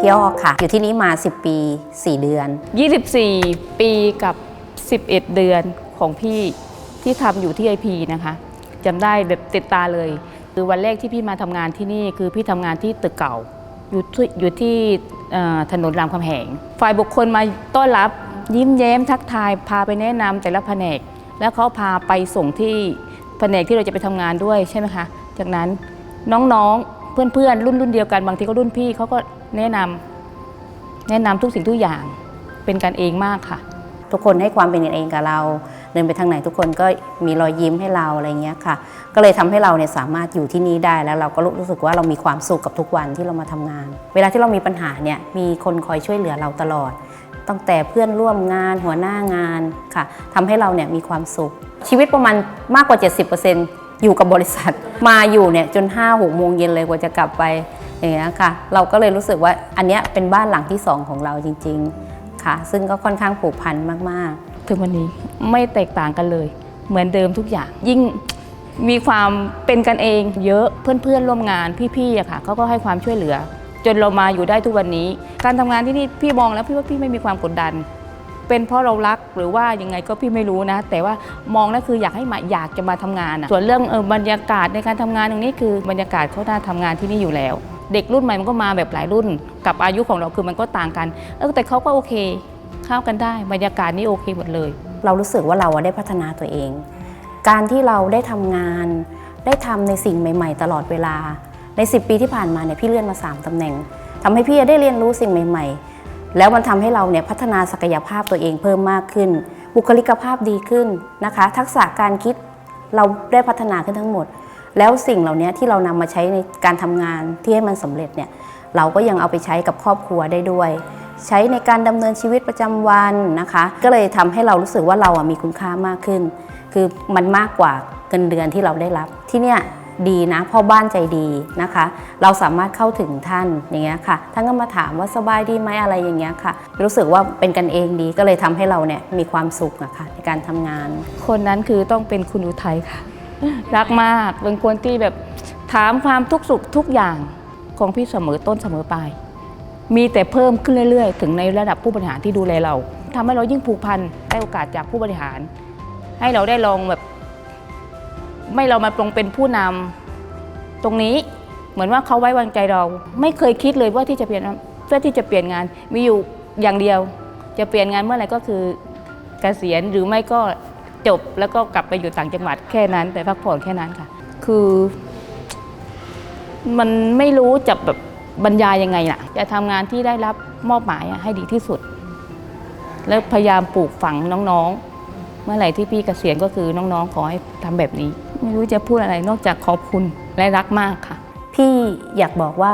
พี่อ้อค่ะ อยู่ที่นี้มา 10 ปี 4 เดือน 24 ปีกับ 11 เดือนของพี่ที่ทำอยู่ที่ไอพีนะคะจำได้แบบติดตาเลย คือวันแรกที่พี่มาทำงานที่นี่คือพี่ทำงานที่ตึกเก่า อยู่ที่อยู่ที่ถนนรามคำแหง ฝ่ายบุคคลมาต้อนรับยิ้มแย้มทักทายพาไปแนะนำแต่ละแผนก แล้วเขาพาไปส่งที่แผนกที่เราจะไปทำงานด้วยใช่ไหมคะ จากนั้นน้องๆ เพื่อนๆรุ่นรุ่นเดียวกันบางทีก็รุ่นพี่เขาก็แนะนำแนะนำทุกสิ่งทุกอย่างเป็นกันเองมากค่ะ ทุกคนให้ความเป็นกันเองกับเราเดินไปทางไหนทุกคนก็มีรอยยิ้มให้เราอะไรเงี้ยค่ะ ก็เลยทำให้เราเนี่ยสามารถอยู่ที่นี่ได้แล้วเราก็รู้สึกว่าเรามีความสุขกับทุกวันที่เรามาทำงาน เวลาที่เรามีปัญหาเนี่ยมีคนคอยช่วยเหลือเราตลอดตั้งแต่เพื่อนร่วมงานหัวหน้างานค่ะทำให้เราเนี่ยมีความสุข ชีวิตประมาณมากกว่า 70% อยู่กับบริษัท มาอยู่เนี่ยจน5้าหกโมงเย็นเลยกว่าจะกลับไปอย่างเงี้ยค่ะ เราก็เลยรู้สึกว่าอันเนี้ยเป็นบ้านหลังที่สองของเราจริง ๆค่ะ ซึ่งก็ค่อนข้างผูกพันมากๆ ถึงวันนี้ไม่แตกต่างกันเลย เหมือนเดิมทุกอย่างยิ่งมีความเป็นกันเองเยอะเพื่อนๆร่วมงานพี่ๆอะค่ะเขาก็ให้ความช่วยเหลือ จนเรามาอยู่ได้ทุกวันนี้ การทำงานที่นี่พี่มองแล้วพี่ว่าพี่ไม่มีความกดดัน เป็นเพราะเรารักหรือว่ายังไงก็พี่ไม่รู้นะ แต่ว่ามองแล้วคืออยากให้มาอยากจะมาทำงานอะส่วนเรื่องเออบรรยากาศในการทำงานตรงนี้คือบรรยากาศเขาน่าทำงานที่นี่อยู่แล้ว เด็กรุ่นใหม่มันก็มาแบบหลายรุ่น กับอายุของเราคือมันก็ต่างกันเออแต่เขาก็โอเคเข้ากันได้ บรรยากาศนี่โอเคหมดเลย เรารู้สึกว่าเราได้พัฒนาตัวเอง การที่เราได้ทำงาน ได้ทำในสิ่งใหม่ ๆ ตลอดเวลาใน 10 ปีที่ผ่านมาเนี่ยพี่เลื่อนมา 3ตำแหน่งทำให้พี่ได้เรียนรู้สิ่งใหม่ ๆ แล้วมันทำให้เราเนี่ยพัฒนาศักยภาพตัวเองเพิ่มมากขึ้น บุคลิกภาพดีขึ้นนะคะ ทักษะการคิดเราได้พัฒนาขึ้นทั้งหมด แล้วสิ่งเหล่านี้ที่เรานำมาใช้ในการทำงานที่ให้มันสำเร็จเนี่ยเราก็ยังเอาไปใช้กับครอบครัวได้ด้วย ใช้ในการดำเนินชีวิตประจำวันนะคะ ก็เลยทำให้เรารู้สึกว่าเราอะมีคุณค่ามากขึ้น คือมันมากกว่าเงินเดือนที่เราได้รับที่เนี่ย ดีนะพ่อบ้านใจดีนะคะ เราสามารถเข้าถึงท่านอย่างเงี้ยค่ะท่านก็มาถามว่าสบายดีไหมอะไรอย่างเงี้ยค่ะ รู้สึกว่าเป็นกันเองดีก็เลยทำให้เราเนี่ยมีความสุขอะค่ะในการทำงาน คนนั้นคือต้องเป็นคุณอุทัยค่ะ รักมากเป็นคนที่แบบถามความทุกข์สุขทุกอย่างของพี่เสมอต้นเสมอปลายมีแต่เพิ่มขึ้นเรื่อยๆ ถึงในระดับผู้บริหารที่ดูแลเราทำให้เรายิ่งผูกพันได้โอกาสจากผู้บริหาร ให้เราได้ลองแบบ ไม่เรามาปรงเป็นผู้นำตรงนี้เหมือนว่าเขาไว้วางใจเรา ไม่เคยคิดเลยว่าที่จะเปลี่ยนเพื่อที่จะเปลี่ยนงานมีอยู่อย่างเดียว จะเปลี่ยนงานเมื่อไหร่ก็คือเกษียณหรือไม่ก็จบแล้วก็กลับไปอยู่ต่างจังหวัดแค่นั้น ไปพักผ่อนแค่นั้นค่ะ คือ มันไม่รู้จะแบบบรรยายยังไงล่ะ จะทำงานที่ได้รับมอบหมายให้ดีที่สุด แล้วพยายามปลูกฝังน้องๆ เมื่อไหร่ที่พี่เกษียณก็คือน้องๆ ขอให้ทำแบบนี้ ไม่รู้จะพูดอะไรนอกจากขอบคุณและรักมากค่ะ พี่อยากบอกว่า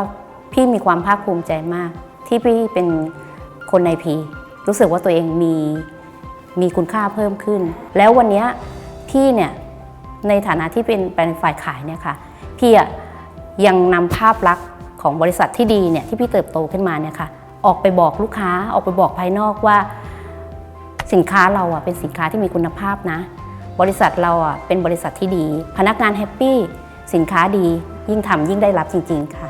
พี่มีความภาคภูมิใจมาก ที่พี่เป็นคนในพีรู้สึกว่าตัวเองมีมีคุณค่าเพิ่มขึ้น แล้ววันนี้พี่เนี่ยในฐานะที่เป็นเป็นฝ่ายขายเนี่ยค่ะพี่อะยังนำภาพลักษณ์ของบริษัทที่ดีเนี่ยที่พี่เติบโตขึ้นมาเนี่ยค่ะออกไปบอกลูกค้าออกไปบอกภายนอกว่า สินค้าเราอะเป็นสินค้าที่มีคุณภาพนะ บริษัทเราอะเป็นบริษัทที่ดี พนักงานแฮปปี้ สินค้าดี ยิ่งทำยิ่งได้รับจริง ๆ ค่ะ